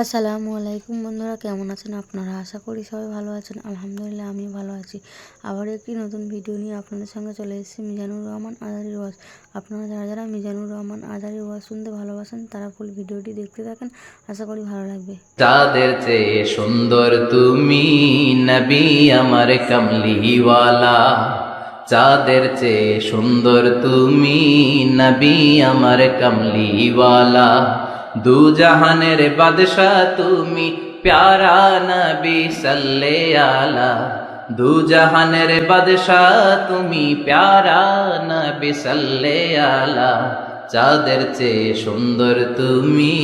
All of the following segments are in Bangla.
আসসালামু আলাইকুম বন্ধুরা, কেমন আছেন আপনারা? আশা করি সবাই ভালো আছেন। আলহামদুলিল্লাহ আমি ভালো আছি। আবার একটি নতুন ভিডিও নিয়ে আপনাদের সঙ্গে চলে এসেছি, মিজানুর রহমান আজারি ওয়াজ। আপনারা যারা যারা মিজানুর রহমান আজারি ওয়াজ শুনতে ভালোবাসেন, তারা ফুল ভিডিওটি দেখতে থাকেন। আশা করি ভালো লাগবে। চাঁদের চেয়ে সুন্দর তুমি নবী আমার কমলিওয়ালা চাঁদের চেয়ে সুন্দর তুমি নবী আমার কমলিওয়ালা। দু জাহানের বাদশাহ তুমি প্যারা নবী সাল্লে আলা দু জাহানের বাদশাহ তুমি প্যারা নবী সাল্লে আলা চাঁদের চেয়ে সুন্দর তুমি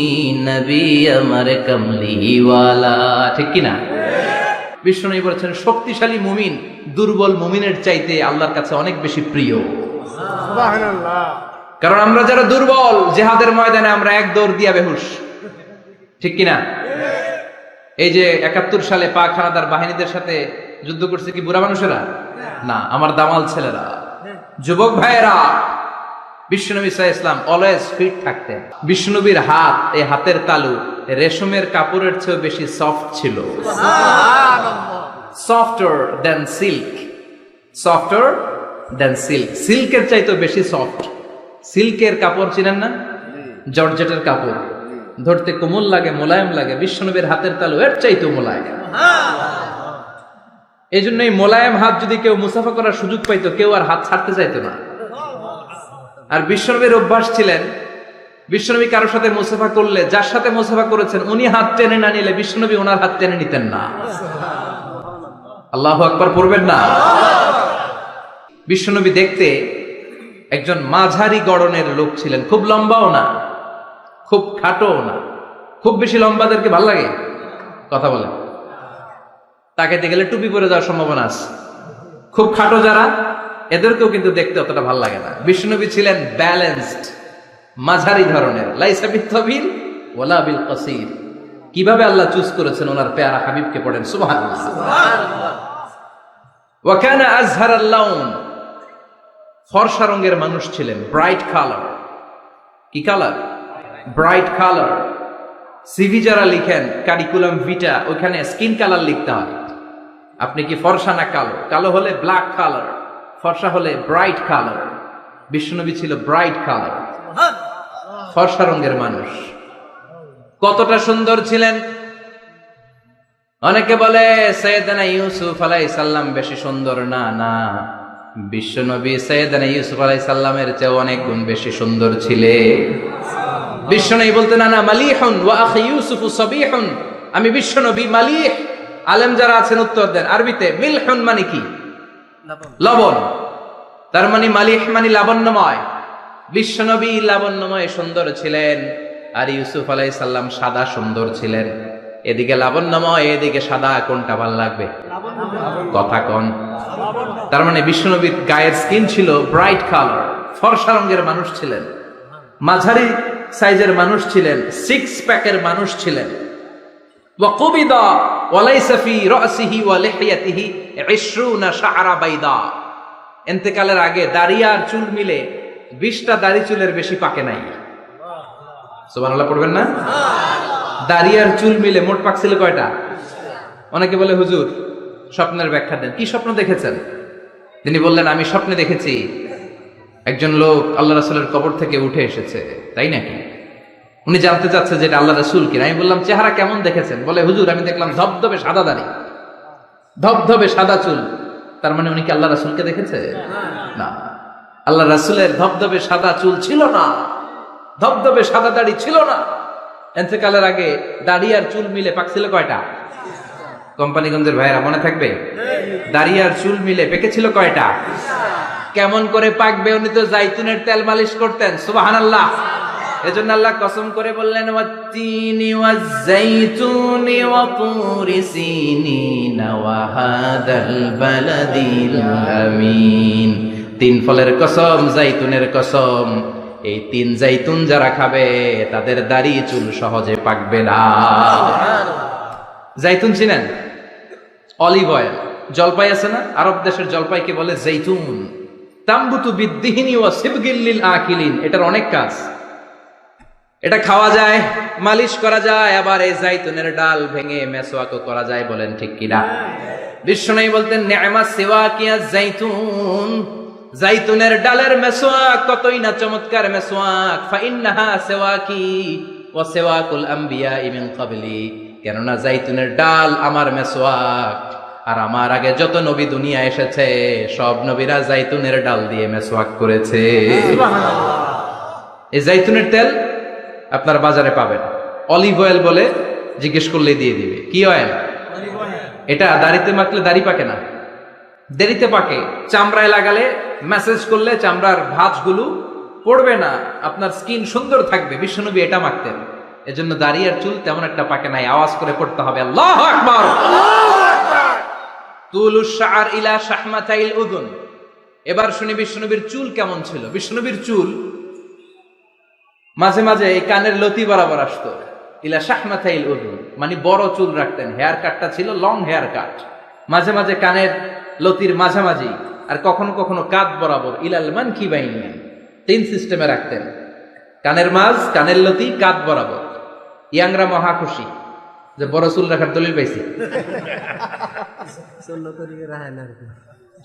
নবী আমার কমলিওয়ালা। ঠিক কিনা বিষ্ণু বলেছেন, শক্তিশালী মুমিন, দুর্বল মুমিনের চাইতে আল্লাহর কাছে অনেক বেশি প্রিয়। কারণ আমরা যারা দুর্বল জেহাদের ময়দানে আমরা এক দৌড় দিয়া বেহুশ। ঠিক কিনা? এই যে একাত্তর সালে পাক হানাদার বাহিনীদের সাথে যুদ্ধ করছে কি বুড়া মানুষেরা? না আমার দামাল ছেলেরা। যুবক ভাইয়েরা বিশ্বনবী সাহা ইসলাম অলওয়েজ ফিট থাকতেন। বিষ্ণুবীর হাত এই হাতের তালু রেশমের কাপড়ের চেয়েও বেশি সফট ছিল। Softer than silk softer than silk সিল্কের চাইতেও বেশি সফট সিল্কের কাপড় চিনেন না? জর্জেটের কাপড়। ধরতে কোমল লাগে মোলায়েম লাগে বিশ্বনবীর হাতের তালু এর চাইতেও মোলায়েম। এই জন্য এই মোলায়েম হাত যদি কেউ মুসাফা করার সুযোগ পাইতো কেউ আর হাত ছাড়তে চাইতো না। আর বিশ্বনবীর অভ্যাস ছিলেন বিশ্বনবী কারোর সাথে মুসাফা করলে যার সাথে মুসাফা করেছেন উনি হাত টেনে না নিলে বিশ্বনবী ওনার হাত টেনে নিতেন না। আল্লাহ আকবার পড়বেন না? বিশ্বনবী দেখতে একজন মাঝারি গড়নের লোক ছিলেন। খুব লম্বাও না খুব খাটোও না। খুব বেশি লম্বাদেরকে ভালো লাগে? কথা বলে তাকাইতে গেলে টুপি পরে যাওয়ার সম্ভাবনা আছে। খুব খাটো যারা এদেরকেও কিন্তু দেখতে অতটা ভালো লাগে না। বিষ্ণুনবী ছিলেন ব্যালেন্সড মাঝারি ধরনের। লাইসা বিত্তবিল ওলা বিল কসির। কীভাবে আল্লাহ চুজ করেছেন ওনার পেয়ারা হাবিবকে পড়েন? সুবহানাল্লাহ। ওয়াকানা আজহার আল্লাউন ফর্সা রঙের মানুষ ছিলেন ব্রাইট কালার কি কালার ব্রাইট কালার সিভি যারা লিখেন কারিকুলাম ভিটা ওখানে স্কিন কালার লিখতে হয়। আপনি কি ফর্সা না কালো? কালো হলে ব্ল্যাক কালার ফর্সা হলে ব্রাইট কালার বিষ্ণুনবী ছিল ব্রাইট কালার ফর্সা রঙের মানুষ। কতটা সুন্দর ছিলেন? অনেকে বলে, সৈয়দানা ইউসুফ আলাই সাল্লাম বেশি সুন্দর না না। বিশ্বনবী সৈয়দানা ইউসুফ আলাই সাল্লামের চেয়ে অনেক গুণ বেশি সুন্দর ছিলে। বিশ্বনবী বলতে না না মালিহুন ওয়া আখি ইউসুফু সাবিহুন। আমি বিশ্বনবী মালিহ। আলেম যারা আছেন উত্তর দেন, আরবিতে মিলহুন মানে কি? লবণ। তার মানে মালিহ মানে লাবণ্যময়। বিশ্বনবী লাবণ্যময় সুন্দর ছিলেন, আর ইউসুফ আলাই সাল্লাম সাদা সুন্দর ছিলেন। এদিকে লাবণ্যময়, এদিকে সাদা, কোনটা ভালো লাগবে? কথা কন। তার মানে বিষ্ণুনবীর গায়ের স্কিন ছিল ব্রাইট কালার ফর্সা রঙের মানুষ ছিলেন। মাঝারি সাইজের মানুষ ছিলেন সিক্স প্যাকের মানুষ ছিলেন। ওয়াকুবিদা আগে দাড়ি আর চুল মিলে 20টা দাড়ি চুলের বেশি পাকে নাই। পড়বেন না? দাড়ি আর চুল মিলে মোট পাক ছিল কয়টা? অনেকে বলে, হুজুর, স্বপ্নের ব্যাখ্যা দেন। কি স্বপ্ন দেখেছেন? তিনি বললেন, আমি স্বপ্নে দেখেছি একজন লোক আল্লাহ রাসুলের কবর থেকে উঠে এসেছে। তাই নাকি? উনি জানতে চাচ্ছে যে এটা আল্লাহ রাসুল কিনা। আমি বললাম, চেহারা কেমন দেখেছেন? বলে, হুজুর, আমি দেখলাম ধবধবে সাদা দাড়ি, ধবধবে সাদা চুল। তার মানে উনি কি আল্লাহ রাসুলকে দেখেছে? না। আল্লাহ রাসুলের ধবধবে সাদা চুল ছিল না, ধবধবে সাদা দাড়ি ছিল না। এতেকালের আগে দাড়ি আর চুল মিলে পাকছিল কয়টা? কোম্পানিগঞ্জের ভাইয়েরা, মনে থাকবে? দাড়ি আর চুল মিলে পেকেছিল কয়টা? কেমন করে পাকবে উনি তো জাইতুনের তেল মালিশ করতেন সুবাহান আল্লাহ এজন্য আল্লাহ কসম করে বললেন, ওয়াত্তিনি ওয়াজ্জাইতুনি ওয়া তুরি সিনিনা ওয়া হাদাল বালাদিল আমিন। তিন ফলের কসম, জাইতুনের কসম। এই তিন জাইতুন যারা খাবে তাদের দাড়ি চুল সহজে পাকবে না। জাইতুন চিনেন? Olive oil. জলপাই আছে না? আরব দেশের জলপাইকে বলে জৈতুন। তাম্বুতু বিদ্দিহিনী ও সিবগিল্লিল আকিলিন এটার অনেক কাজ। এটা খাওয়া যায় মালিশ করা যায় আবার এই জাইতুনের ডাল ভেঙে মেসোয়াকও করা যায় বলেন ঠিক কিনা? বিষ্ণু বলতেন নেমা সেওয়া কিয়া জাইতুন জাইতুনের ডালের মেসোয়াক কতই না চমৎকার মেসোয়াক। ফাইন্নাহা সেওয়াকি ও সেওয়াকুল আম্বিয়া ইমিন কাবলি কেননা জাইতুনের ডাল আমার মেসোয়াক। আর আমার আগে যত নবী দুনিয়া এসেছে সব নবীরা জাইতুনের ডাল দিয়ে মেসোয়াক করেছে। এই জাইতুনের তেল আপনার বাজারে পাবেন। অলিভ অয়েল বলে জিজ্ঞেস করলে দিয়ে দিবে। কি অয়েল। এটা দাড়িতে মাখলে দাড়ি পাকে না। দেরিতে পাকে। চামড়ায় লাগালে ম্যাসেজ করলে চামড়ার ভাঁজগুলো পড়বে না। আপনার স্কিন সুন্দর থাকবে। বিশ্বনবী এটা মাখতেন। এজন্য দাড়ি আর চুল তেমন একটা পাকে নাই। আওয়াজ করে পড়তে হবে, আল্লাহ আকবার! তুলুস শাআর ইলা শাহমাতাইল উদুন। এবার শুনি বিষ্ণুনবীর চুল কেমন ছিল। বিষ্ণুনবীর চুল মাঝে মাঝে এই কানের লতি বরাবর আসতো। ইলা শাহমাথাইল উদুন। মানে বড় চুল রাখতেন। হেয়ার কাটটা ছিল লং হেয়ার কাট মাঝে মাঝে কানের লতির মাঝামাঝি, আর কখনো কখনো কাত বরাবর, ইলাল মান কি বাইনি তিন সিস্টেমে রাখতেন। কানের মাঝ, কানের লতি কাত বরাবর। ইয়াংরা মহা খুশি, যে বড় চুল রাখার দলিল পাইছি।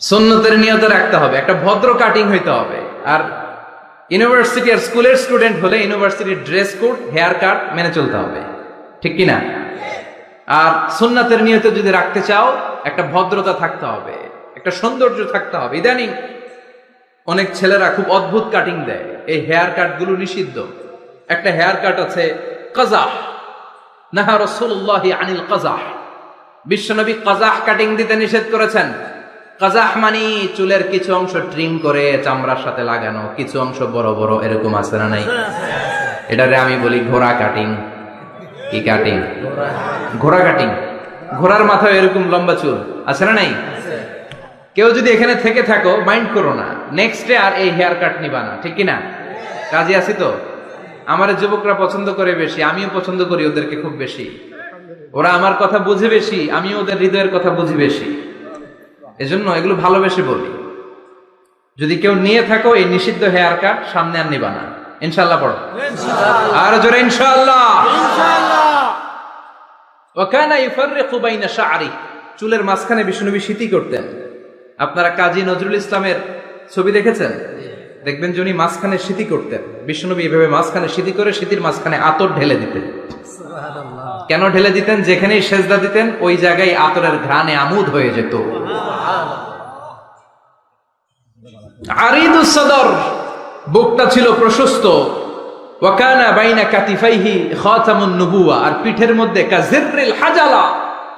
সুন্নতের নিয়ত রাখতে হবে, একটা ভদ্র কাটিং হইতে হবে। আর ইউনিভার্সিটি আর স্কুলের স্টুডেন্ট হলে ইউনিভার্সিটির ড্রেস কোড, হেয়ার কাট মেনে চলতে হবে। ঠিক কি না আর সুন্নাতের নিয়ত যদি রাখতে চাও, একটা ভদ্রতা থাকতে হবে, একটা সৌন্দর্য থাকতে হবে। ইদানিং অনেক ছেলেরা খুব অদ্ভুত কাটিং দেয়। এই হেয়ার কাটগুলো নিষিদ্ধ। একটা হেয়ার কাট আছে কাজাহ নাহা রসুল্লাহ আনিল কাজাহ বিশ্বনবী কাজাহ কাটিং দিতে নিষেধ করেছেন। কাজাহ মানি চুলের কিছু অংশ ট্রিম করে চামড়ার সাথে লাগানো, কিছু অংশ বড় বড় এরকম আছে না নাই? এটারে আমি বলি ঘোড়া কাটিং কি কাটিং ঘোড়া কাটিং ঘোড়ার মাথায় এরকম লম্বা চুল। আছে না নাই? কেউ যদি এখানে থেকে থাকো মাইন্ড করো না। নেক্সট ডে আর এই হেয়ার কাট নিবা না ঠিক কি না? কাজে আছি তো? আমার যুবকরা পছন্দ করে বেশি আমিও পছন্দ করি ওদেরকে খুব বেশি। ওরা আমার কথা বুঝে বেশি আমি ওদের হৃদয়ের কথা বুঝি বেশি। এজন্য এগুলো ভালোবেসে বলি। যদি কেউ নিয়ে থাকো এই নিষিদ্ধ হেয়ার কাট সামনে আর নিবা না। ইনশাল্লাহ পড়ো। আর জোরে ইনশাল্লাহ ওকানা চুলের মাঝখানে বিষ্ণুনবী স্মৃতি করতেন। আপনারা কাজী নজরুল ইসলামের ছবি দেখেছেন? দেখবেন যে উনি মাঝখানে স্মৃতি করতেন। বিষ্ণুনবী এভাবে মাঝখানে স্মৃতি করে স্মৃতির মাঝখানে আতর ঢেলে দিতেন। কেন ঢেলে দিতেন? যেখানেই সেজদা দিতেন ওই জায়গায় আতরের ঘ্রাণে আমুদ হয়ে যেত। আরিদুস সদর বুকটা ছিল প্রশস্ত। ওয়াকানা বাইনা কাতিফাইহি খাতামুন নবুয়া আর পিঠের মধ্যে কাজিররিল হাজালা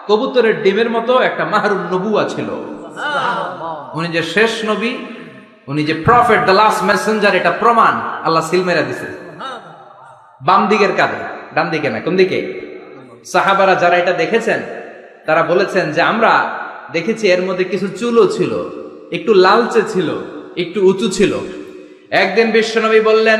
কবুতরের ডিমের মতো একটা মাহরুন নবুয়া ছিল। উনি যে শেষ নবী উনি যে প্রফেট দ্য লাস্ট মেসেঞ্জার এটা প্রমাণ আল্লাহ সিলমেরা দিছে। বাম দিকের কাঁধে ডান দিকে না কোন দিকে? সাহাবারা যারা এটা দেখেছেন তারা বলেছেন যে আমরা দেখেছি এর মধ্যে কিছু চুলও ছিল একটু লালচে ছিল একটু উঁচু ছিল। একদিন বিশ্বনবী বললেন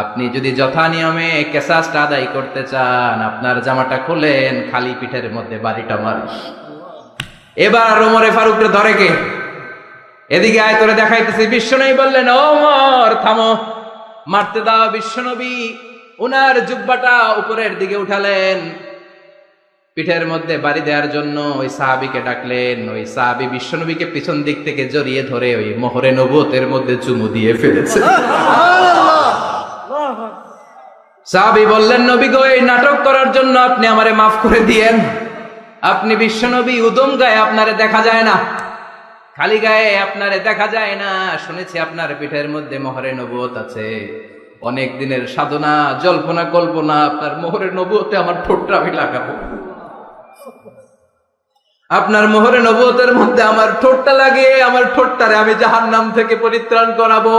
আপনি যদি যথা নিয়মে কেসাসটা আদায় করতে চান, আপনার জামাটা খোলেন, খালি পিঠের মধ্যে বাড়িটা মারিস এবার ওমরে ফারুকরে ধরে কে? এদিকে আয়, তোরে দেখাইতেছি। বিশ্বনবী বললেন ওমর, থামো। মারতে দাও বিশ্বনবী। উনার জুব্বাটা উপরের দিকে উঠালেন। পিঠের মধ্যে বাড়ি দেওয়ার জন্য ওই সাহাবিকে ডাকলেন। ওই সাহাবি বিশ্বনবীকে পিছন দিক থেকে জড়িয়ে ধরে ওই মোহরে নবতের মধ্যে চুমু দিয়ে ফেলেছে। সাহাবি বললেন, নবী গো, এই নাটক করার জন্য আপনি আমারে মাফ করে দিয়েন। আপনি বিশ্বনবী উদম গায়ে আপনারে দেখা যায় না, খালি গায়ে আপনারে দেখা যায় না। শুনেছি আপনার পিঠের মধ্যে মোহরে নবুয়ত আছে। অনেক দিনের সাধনা, জল্পনা, কল্পনা, আপনার মোহরে নবুয়তে আমার ঠোঁটটা আমি লাগাবো। আপনার মোহরে নবুয়তের মধ্যে আমার ঠোঁটটা লাগে আমার ঠোঁটটারে আমি জাহান নাম থেকে পরিত্রাণ করাবো।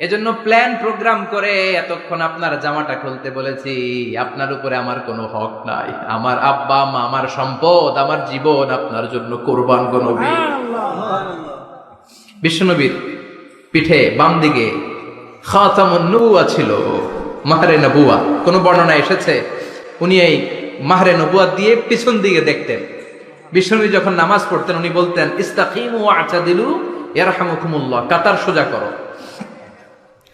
এজন্য প্ল্যান প্রোগ্রাম করে এতক্ষণ আপনার জামাটা খুলতে বলেছি আপনার উপরে আমার কোনো হক নাই। আমার আব্বা মা আমার সম্পদ আমার জীবন আপনার জন্য কোরবান কোন বিশ্বনবীর পিঠে বাম দিকে খাতামুন নবুয়া ছিল মাহরে নবুয়া। কোন বর্ণনা এসেছে? উনি এই মাহরে নবুয়া দিয়ে পিছন দিকে দেখতেন। বিশ্বনবী যখন নামাজ পড়তেন উনি বলতেন ইস্তাকিম ও আচাদিলু ইয়ারহামুকুমুল্লাহ। কাতার সোজা করো।